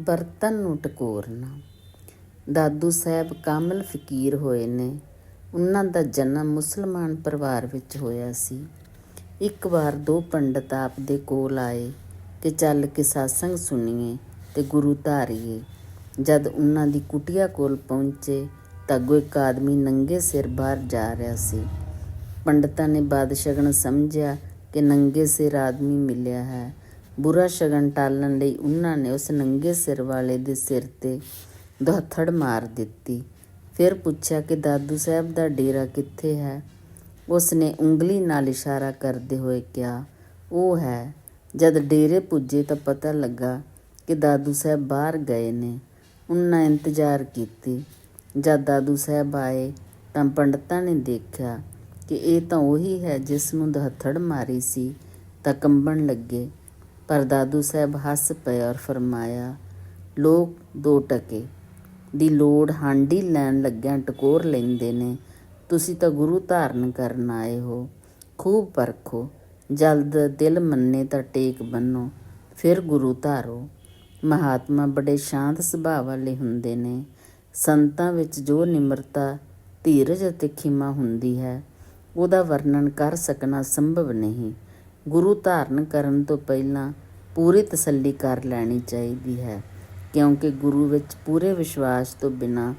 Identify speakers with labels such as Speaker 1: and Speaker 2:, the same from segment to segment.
Speaker 1: ਬਰਤਨ ਨੂੰ ਟਕੋਰਨਾ ਦਾਦੂ ਸਾਹਿਬ ਕਾਮਲ ਫਕੀਰ ਹੋਏ ਨੇ। ਉਹਨਾਂ ਦਾ ਜਨਮ ਮੁਸਲਮਾਨ ਪਰਿਵਾਰ ਵਿੱਚ ਹੋਇਆ ਸੀ। ਇੱਕ ਵਾਰ ਦੋ ਪੰਡਤ ਆਪ ਦੇ ਕੋਲ ਆਏ ਕਿ ਚੱਲ ਕੇ satsang ਸੁਣੀਏ ਤੇ ਗੁਰੂ ਧਾਰੀਏ। ਜਦ ਉਹਨਾਂ ਦੀ ਕੁਟੀਆ ਕੋਲ ਪਹੁੰਚੇ ਤਾਂ ਅੱਗੋਂ ਇੱਕ ਆਦਮੀ ਨੰਗੇ ਸਿਰ ਬਾਹਰ ਜਾ ਰਿਹਾ ਸੀ। ਪੰਡਤਾਂ ਨੇ ਬਾਦਸ਼ਗਨ ਸਮਝਿਆ ਕਿ ਨੰਗੇ ਸਿਰ ਆਦਮੀ ਮਿਲਿਆ ਹੈ। ਬੁਰਾ ਸ਼ਗਨ ਟਾਲਣ ਲਈ ਉਹਨਾਂ ਨੇ ਉਸ ਨੰਗੇ ਸਿਰ ਵਾਲੇ ਦੇ ਸਿਰ ਤੇ ਦੋਹਥੜ ਮਾਰ ਦਿੱਤੀ। ਫਿਰ ਪੁੱਛਿਆ ਕਿ, ਦਾਦੂ ਸਾਹਿਬ, ਦਾ ਡੇਰਾ ਕਿੱਥੇ ਹੈ? ਉਸ ਨੇ ਉਂਗਲੀ ਨਾਲ ਇਸ਼ਾਰਾ ਕਰਦੇ ਹੋਏ ਕਿਹਾ, ਉਹ ਹੈ। ਜਦ ਡੇਰੇ ਪੁੱਜੇ ਤਾਂ ਪਤਾ ਲੱਗਾ ਕਿ ਦਾਦੂ ਸਾਹਿਬ ਬਾਹਰ ਗਏ ਨੇ। ਉਹਨਾਂ ਇੰਤਜ਼ਾਰ ਕੀਤੀ। ਜਦ ਦਾਦੂ ਸਾਹਿਬ ਆਏ ਤਾਂ ਪੰਡਤਾਂ ਨੇ ਦੇਖਿਆ ਕਿ ਇਹ ਤਾਂ ਉਹੀ ਹੈ ਜਿਸ ਨੂੰ ਦਹੱਥੜ ਮਾਰੀ ਸੀ, ਤਾਂ ਕੰਬਣ ਲੱਗੇ। ਪਰ ਦਾਦੂ ਸਾਹਿਬ ਹੱਸ ਪਏ ਔਰ ਫਰਮਾਇਆ, ਲੋਕ ਦੋ ਟਕੇ ਦੀ ਲੋੜ ਹਾਂਡੀ ਲੈਣ ਲੱਗਿਆਂ ਟਕੋਰ ਲੈਂਦੇ ਨੇ। ਤੁਸੀਂ ਤਾਂ ਗੁਰੂ ਧਾਰਨ ਕਰਨ ਆਏ ਹੋ। ਖੂਬ ਪਰਖੋ। ਜਲਦ ਦਿਲ ਮੰਨੇ ਤਾਂ ਟੇਕ ਬੰਨੋ। ਫਿਰ ਗੁਰੂ ਧਾਰੋ। ਮਹਾਤਮਾ ਬੜੇ ਸ਼ਾਂਤ ਸੁਭਾਅ ਵਾਲੇ ਹੁੰਦੇ ਨੇ। ਸੰਤਾਂ ਵਿੱਚ ਜੋ ਨਿਮਰਤਾ, ਧੀਰਜ ਅਤੇ ਖਿਮਾ ਹੁੰਦੀ ਹੈ, ਉਹਦਾ ਵਰਣਨ ਕਰ ਸਕਣਾ ਸੰਭਵ ਨਹੀਂ। ਗੁਰੂ ਧਾਰਨ ਕਰਨ ਤੋਂ ਪਹਿਲਾਂ ਪੂਰੀ ਤਸੱਲੀ ਕਰ ਲੈਣੀ ਚਾਹੀਦੀ ਹੈ, ਕਿਉਂਕਿ ਗੁਰੂ ਵਿੱਚ ਪੂਰੇ ਵਿਸ਼ਵਾਸ ਤੋਂ ਬਿਨਾਂ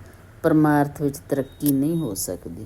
Speaker 1: ਪਰਮਾਰਥ ਵਿੱਚ ਤਰੱਕੀ ਨਹੀਂ ਹੋ ਸਕਦੀ।